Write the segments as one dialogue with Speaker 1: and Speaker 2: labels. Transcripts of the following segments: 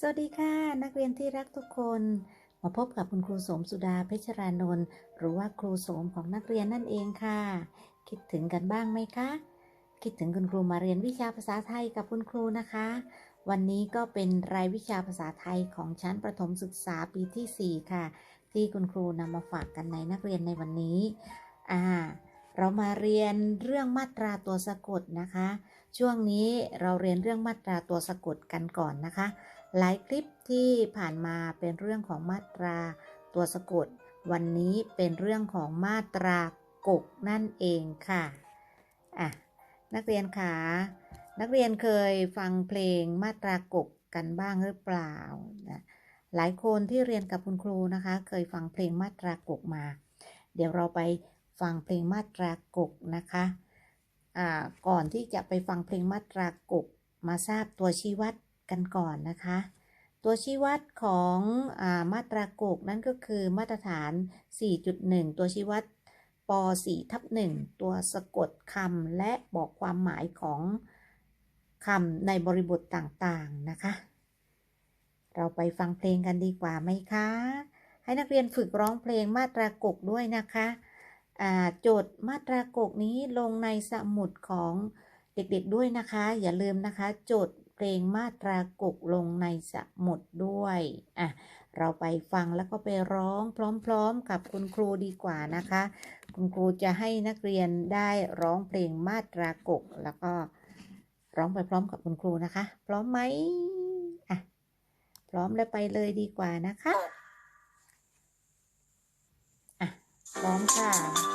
Speaker 1: สวัสดีค่ะ นักเรียนที่รักทุกคน มาพบกับคุณครูโสมสุดาเพชรรานนท์หรือว่าครูโสมของนักเรียนนั่นเองค่ะ คิดถึงกันบ้างไหมคะ คิดถึงคุณครูมาเรียนวิชาภาษาไทยกับคุณครูนะคะ วันนี้ก็เป็นรายวิชาภาษาไทยของชั้นประถมศึกษาปีที่ 4 ค่ะ ที่คุณครูนำมาฝากกันในนักเรียนในวันนี้อ่าเรามาเรียนเรื่องมาตราตัวสะกดนะคะ ช่วงนี้เราเรียนเรื่องมาตราตัวสะกดกันก่อนนะคะ หลายคลิปที่ผ่านมาเป็นเรื่องของมาตรา ตัวสะกด วันนี้เป็นเรื่องของมาตรากกนั่นเองค่ะอะนักเรียนคะนักเรียนเคยฟังเพลงมาตรากกกันบ้างหรือเปล่านะหลายคนที่เรียนกับคุณครูนะคะ เคยฟังเพลงมาตรากกมา เดี๋ยวเราไปฟังเพลงมาตรากกนะคะ ก่อนที่จะไปฟังเพลงมาตรากกมาทราบตัวชี้วัด กันก่อนนะคะ ตัวชี้วัดของอามาตรากกนั่นก็คือมาตรฐาน 4.1 ตัวชี้วัดป .4 ทับ1ตัวสะกดคำและบอกความหมายของคำในบริบทต่างๆนะคะ เราไปฟังเพลงกันดีกว่าไหมคะ ให้นักเรียนฝึกร้องเพลงมาตรากกด้วยนะคะโจทย์มาตรากกนี้ลงในสมุดของเด็กๆด้วยนะคะ อย่าลืมนะคะ โจทย์ เพลงมาตรากกลงในสมุดด้วยอะเราไปฟังแล้วก็ไปร้องพร้อมๆกับคุณครูดีกว่านะคะ คุณครูจะให้นักเรียนได้ร้องเพลงมาตรากกแล้วก็ร้องไปพร้อมกับคุณครูนะคะ พร้อมไหมอะพร้อมแล้วไปเลยดีกว่านะคะอะพร้อมค่ะ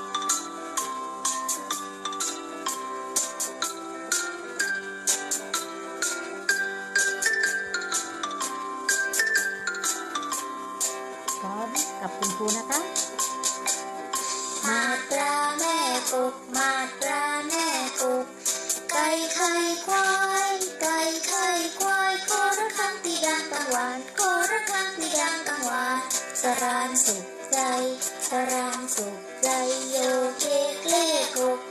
Speaker 1: กับคุณครูนะคะ
Speaker 2: มาตราแม่กบมาตราแม่กบไก่ไข่ควายไก่ไข่ควายโคระคังตีดังกังวานโคระคังตีดังกังวานสรานสุขใจสรานสุขใจโยเกเกเลกบ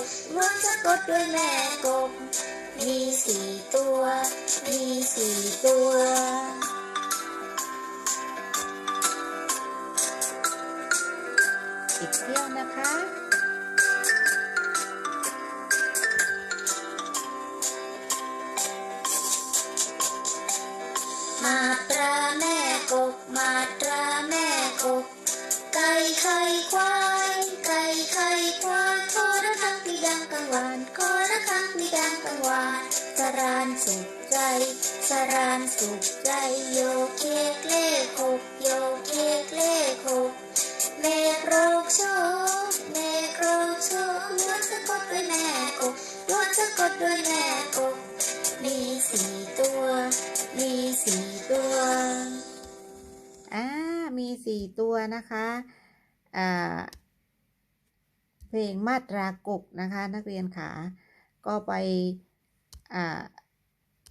Speaker 2: บล้วนสะกดด้วยแม่กบ มีสี่ตัว มีสี่ตัว
Speaker 1: อีกเที่ยวนะคะ
Speaker 2: วาสรานสุขใจ สรานสุขใจโยเคกเลขหกโยเคกเลขหกเมฆโรกโชคเมฆโรกโชคล้วนสะกดด้วยแม่กบล้วนสะกดด้วยแม่กบมีสี่ตัว มีสี่ตัว
Speaker 1: อ่ามีสี่ตัวนะคะอ่าเพลงมาตรากกนะคะ นักเรียนขาก็ไป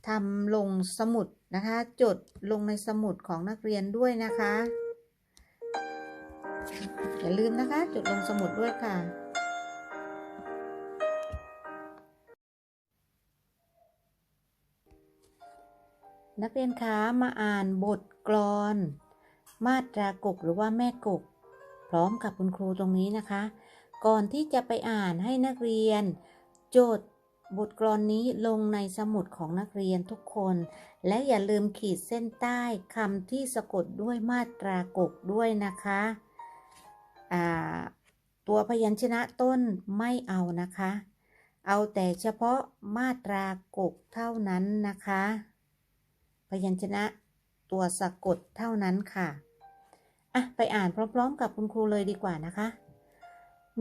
Speaker 1: ทำลงสมุดนะคะ จดลงในสมุดของนักเรียนด้วยนะคะ อย่าลืมนะคะ จดลงสมุดด้วยค่ะ นักเรียนคะมาอ่านบทกลอน มาตรากกหรือว่าแม่กก พร้อมกับคุณครูตรงนี้นะคะ ก่อนที่จะไปอ่านให้นักเรียน โจทย์ บทกลอนนี้ลงในสมุดของนักเรียนทุกคน และอย่าลืมขีดเส้นใต้คำที่สะกดด้วยมาตรากกด้วยนะคะตัวพยัญชนะต้นไม่เอานะคะ เอาแต่เฉพาะมาตรากกเท่านั้นนะคะ พยัญชนะตัวสะกดเท่านั้นค่ะอะไปอ่านพร้อมๆ กับคุณครูเลยดีกว่านะคะ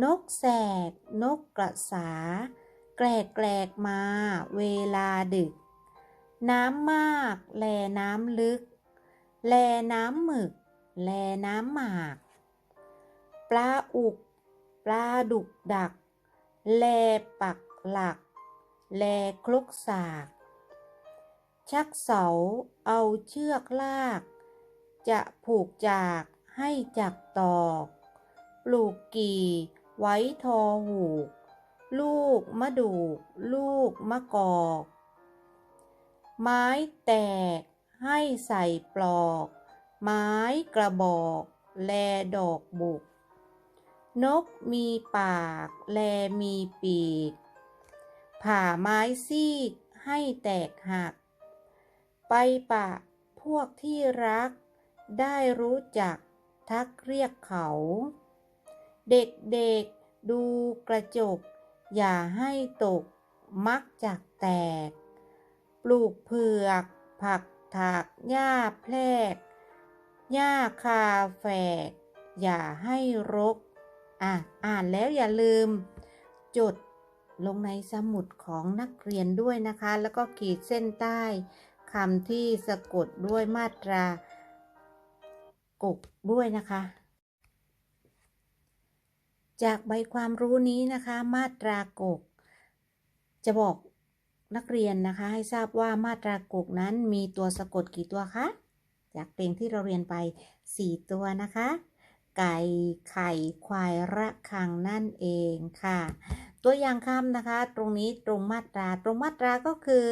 Speaker 1: นกแสก นกกระสา แกลกแกลกมาเวลาดึก น้ำมากแลน้ำลึก แลน้ำหมึก แลน้ำหมาก ปลาอุก ปลาดุกดัก แลปักหลัก แลคลุกสาก ชักเสาเอาเชือกลาก จะผูกจากให้จักตอก ปลูกกี่ไว้ทอหูก ลูกมะดูก ลูกมะกอก ไม้แตก ให้ใส่ปลอก ไม้กระบอก แลดอกบุก นกมีปาก แลมีปีก ผ่าไม้ซีก ให้แตกหัก ไปปะพวกที่รัก ได้รู้จักทักเรียกเขา เด็กๆดูกระจก อย่าให้ตกมักจักแตก ปลูกเผือก ผักถากหญ้าแพรกหญ้าคาแฝก อย่าให้รก อะ อ่านแล้วอย่าลืม จดลงในสมุดของนักเรียนด้วยนะคะ แล้วก็ขีดเส้นใต้คำที่สะกดด้วยมาตรากกด้วยนะคะ จากใบความรู้นี้นะคะ มาตรากก จะบอกนักเรียนนะคะ ให้ทราบว่ามาตรากกนั้นมีตัวสะกดกี่ตัวคะจากเพลงที่เราเรียนไป 4 ตัวนะคะ ไก่ไข่ควายระคังนั่นเองค่ะ ตัวอย่างคำนะคะ ตรงนี้ตรงมาตรา ตรงมาตราก็คือ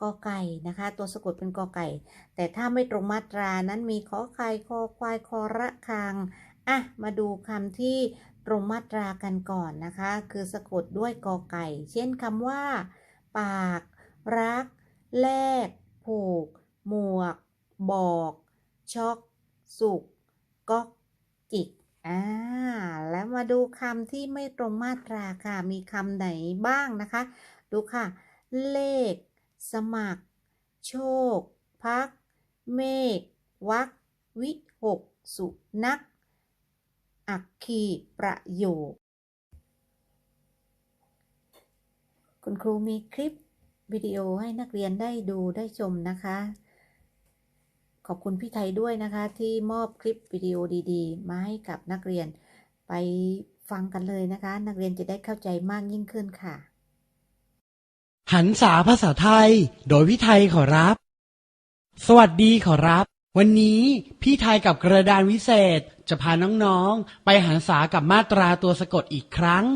Speaker 1: กอไก่นะคะ ตัวสะกดเป็นกอไก่ แต่ถ้าไม่ตรงมาตรานั้นมีขอไข่คอควายคอระคังอะมาดูคำที่ ตรงมาตรากันก่อนนะคะ คือสะกดด้วยกอไก่ เช่นคำว่า ปาก รัก แลก ผูก หมวก บอก ช็อก สุกก๊อกจิกอ่าแล้วมาดูคำที่ไม่ตรงมาตราค่ะ มีคำไหนบ้างนะคะ ดูค่ะ เลข สมัคร โชค พัก เมฆ วัก วิหก สุนัก อักขีประโยค คุณครูมีคลิปวิดีโอให้นักเรียนได้ดูได้ชมนะคะ ขอบคุณพี่ไทยด้วยนะคะที่มอบคลิปวิดีโอดีๆ มาให้กับนักเรียนไปฟังกันเลยนะคะ นักเรียนจะได้เข้าใจมากยิ่งขึ้นค่ะ
Speaker 3: หันษาภาษาไทย โดยพี่ไทยขอรับ สวัสดีขอรับ วันนี้พี่ไทยกับกระดานวิเศษจะพาน้องๆ ไปหันษากับมาตราตัวสะกดอีกครั้ง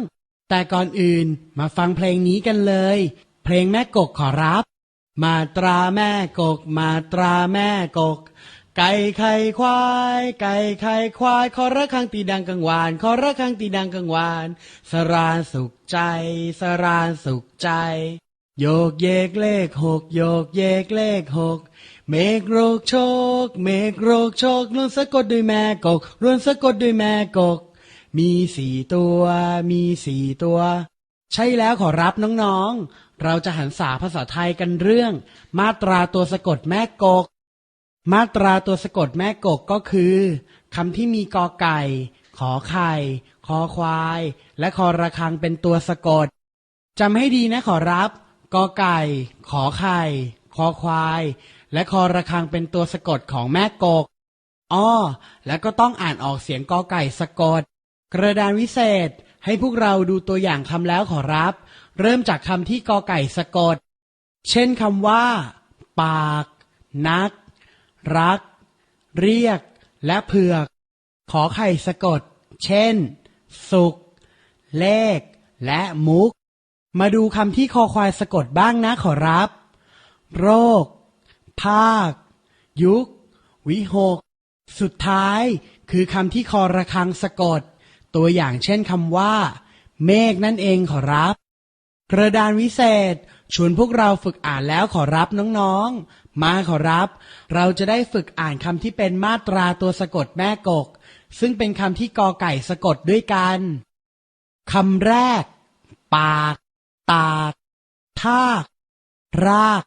Speaker 3: แต่ก่อนอื่นมาฟังเพลงนี้กันเลย เพลงแม่กกขอรับ มาตราแม่กก มาตราแม่กก ไก่ไข่ควาย ไก่ไข่ควาย ขอระฆังตีดังกังวาน ขอระฆังตีดังกังวาน สรานสุขใจ สรานสุขใจ โยกเยกเลขหกโยกเยกเลขหก เมฆโรกโชกเมฆโรกโชกล้วนสะกดด้วยแม่กกล้วนสะกดด้วยแม่กก มีสี่ตัว มีสี่ตัว ใช่แล้วขอรับน้องๆ เราจะหันษาภาษาไทยกันเรื่อง มาตราตัวสะกดแม่กก มาตราตัวสะกดแม่กกก็คือคำที่มีกอไก่ ขอไข่ คอควาย และคอระฆังเป็นตัวสะกดจำให้ดีนะขอรับกอไก่ ขอไข่ คอควาย และคอระฆังเป็นตัวสะกดของแม่กกอ้อแล้วก็ต้องอ่านออกเสียงกอไก่สะกด กระดานวิเศษให้พวกเราดูตัวอย่างคำแล้วขอรับ เริ่มจากคำที่กอไก่สะกด เช่นคำว่า ปาก นัก รัก เรียก และเผือก ขอไข่สะกด เช่น สุกเลข และมุก มาดูคำที่คอควายสะกดบ้างนะขอรับ โรค ภาค ยุค วิหก สุดท้ายคือคำที่คอระคังสะกด ตัวอย่างเช่นคำว่า เมฆนั่นเองขอรับ กระดานวิเศษ ชวนพวกเราฝึกอ่านแล้วขอรับน้องๆ มาขอรับ เราจะได้ฝึกอ่านคำที่เป็นมาตราตัวสะกดแม่กก ซึ่งเป็นคำที่กอไก่สะกดด้วยกันคำแรก ปาก ตากทาก ราก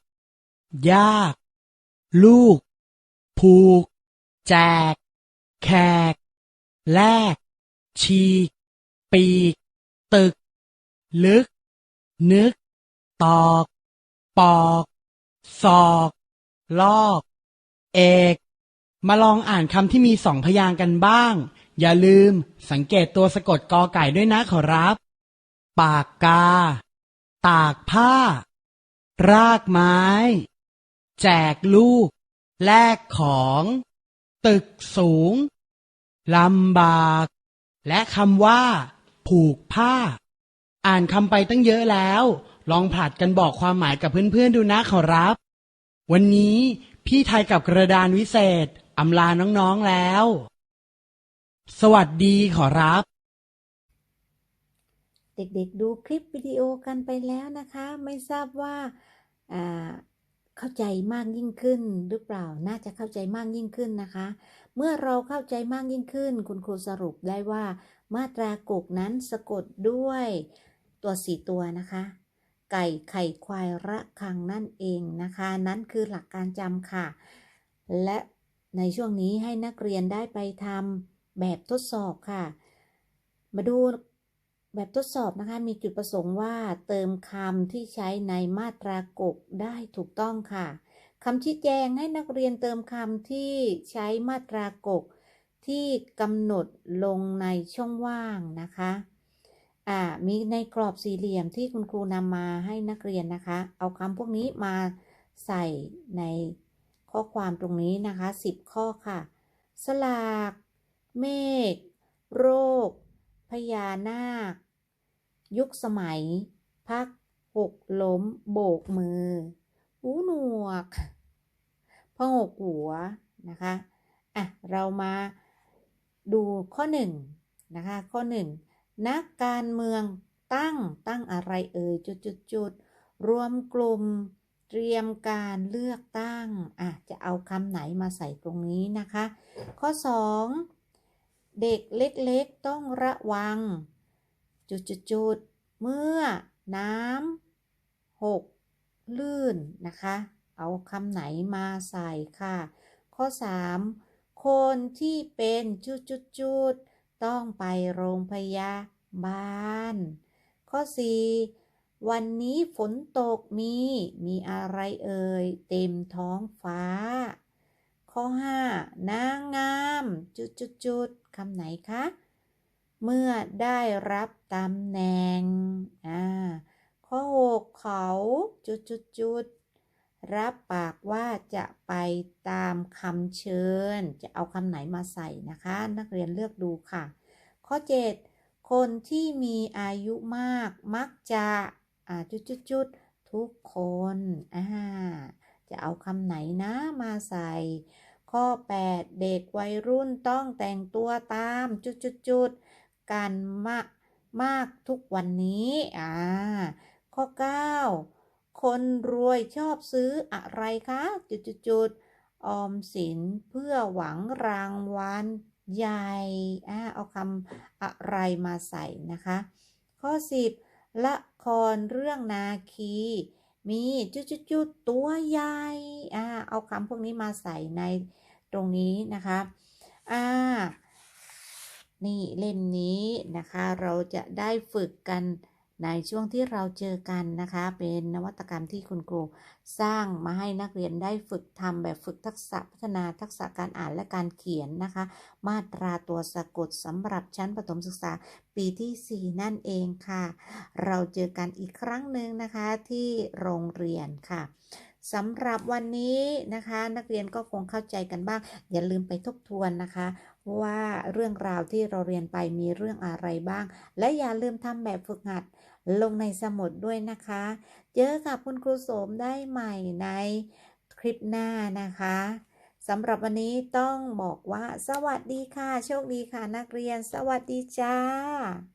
Speaker 3: ยาก ลูก ผูก แจก แขก แลกฉีกปีก ตึก ลึก นึก ตอก ปอก ศอก ลอก เอก มาลองอ่านคำที่มีสองพยางค์กันบ้าง อย่าลืมสังเกตตัวสะกดกอไก่ด้วยนะขอรับ ปากกา ตากผ้า รากไม้ แจกลูก แลกของ ตึกสูงลำบาก และคำว่า ผูกผ้า อ่านคำไปตั้งเยอะแล้ว ลองผลัดกันบอกความหมายกับเพื่อนๆดูนะขอรับ วันนี้พี่ไทยกับกระดานวิเศษอำลาน้องๆแล้ว สวัสดีขอรับ
Speaker 1: เด็กๆดูคลิปวิดีโอกันไปแล้วนะคะ ไม่ทราบว่าอ่า เข้าใจมากยิ่งขึ้นหรือเปล่า น่าจะเข้าใจมากยิ่งขึ้นนะคะ เมื่อเราเข้าใจมากยิ่งขึ้น คุณครูสรุปได้ว่า มาตรากกนั้นสะกดด้วยตัวสี่ตัวนะคะ ไก่ไข่ควายระคังนั่นเองนะคะ นั่นคือหลักการจำค่ะ และในช่วงนี้ให้นักเรียนได้ไปทำแบบทดสอบค่ะ มาดู แบบทดสอบนะคะมีจุดประสงค์ว่าเติมคำที่ใช้ในมาตรากกได้ถูกต้องค่ะคำชี้แจงให้นักเรียนเติมคำที่ใช้มาตรากกที่กำหนดลงในช่องว่างนะคะอ่ามีในกรอบสี่เหลี่ยมที่คุณครูนำมาให้นักเรียนนะคะ เอาคำพวกนี้มาใส่ในข้อความตรงนี้นะคะ 10 ข้อค่ะ สลาก เมฆ โรค พญานาค ยุคสมัย พักหกล้ม โบกมือ หูหนวกพองกหัวนะคะอะเรามาดูข้อหนึ่งนะคะข้อหนึ่งนักการเมืองตั้งตั้งอะไรเอ่ยจุดจุดจุดรวมกลุ่มเตรียมการเลือกตั้งอะจะเอาคำไหนมาใส่ตรงนี้นะคะ ข้อสองเด็กเล็กๆต้องระวัง จุดจุดจุดเมื่อน้ำหกลื่นนะคะ เอาคำไหนมาใส่ค่ะ ข้อ 3 คนที่เป็นจุดจุดจุดต้องไปโรงพยาบาล ข้อ 4 วันนี้ฝนตกมีมีอะไรเอ่ย เต็มท้องฟ้า ข้อ 5 นางงาม จุดจุดจุดคำไหนคะ เมื่อได้รับตำแหน่งอ่าข้อ6เขาจุดจุดจุดรับปากว่าจะไปตามคำเชิญ จะเอาคำไหนมาใส่นะคะ นักเรียนเลือกดูค่ะ ข้อ 7 คนที่มีอายุมากมักจะอ่าจุดจุดจุดทุกคนอ่าจะเอาคำไหนนะมาใส่ ข้อ 8 เด็กวัยรุ่นต้องแต่งตัวตามจุดจุดจุด กันมากมากทุกวันนี้อ่าข้อ 9 คนรวยชอบซื้ออะไรคะ จุดๆออมสินเพื่อหวังรางวัลใหญ่อ่าเอาคำอะไรมาใส่นะคะ ข้อ 10 ละครเรื่องนาคี มีจุดจุดจุดๆตัวใหญ่อ่าเอาคำพวกนี้มาใส่ในตรงนี้นะคะอ่า นี่เล่มนี้นะคะเราจะได้ฝึกกันในช่วงที่เราเจอกันนะคะ เป็นนวัตกรรมที่คุณครูสร้างมาให้นักเรียนได้ฝึกทำแบบฝึกทักษะพัฒนาทักษะการอ่านและการเขียนนะคะ มาตราตัวสะกดสำหรับชั้นประถมศึกษาปีที่ 4 นั่นเองค่ะ เราเจอกันอีกครั้งหนึ่งนะคะที่โรงเรียนค่ะสำหรับวันนี้นะคะ นักเรียนก็คงเข้าใจกันบ้าง อย่าลืมไปทบทวนนะคะ ว่าเรื่องราวที่เราเรียนไปมีเรื่องอะไรบ้าง และอย่าลืมทำแบบฝึกหัดลงในสมุดด้วยนะคะ เจอกับคุณครูโสมได้ใหม่ในคลิปหน้านะคะสำหรับวันนี้ต้องบอกว่า สวัสดีค่ะ โชคดีค่ะนักเรียน สวัสดีจ้า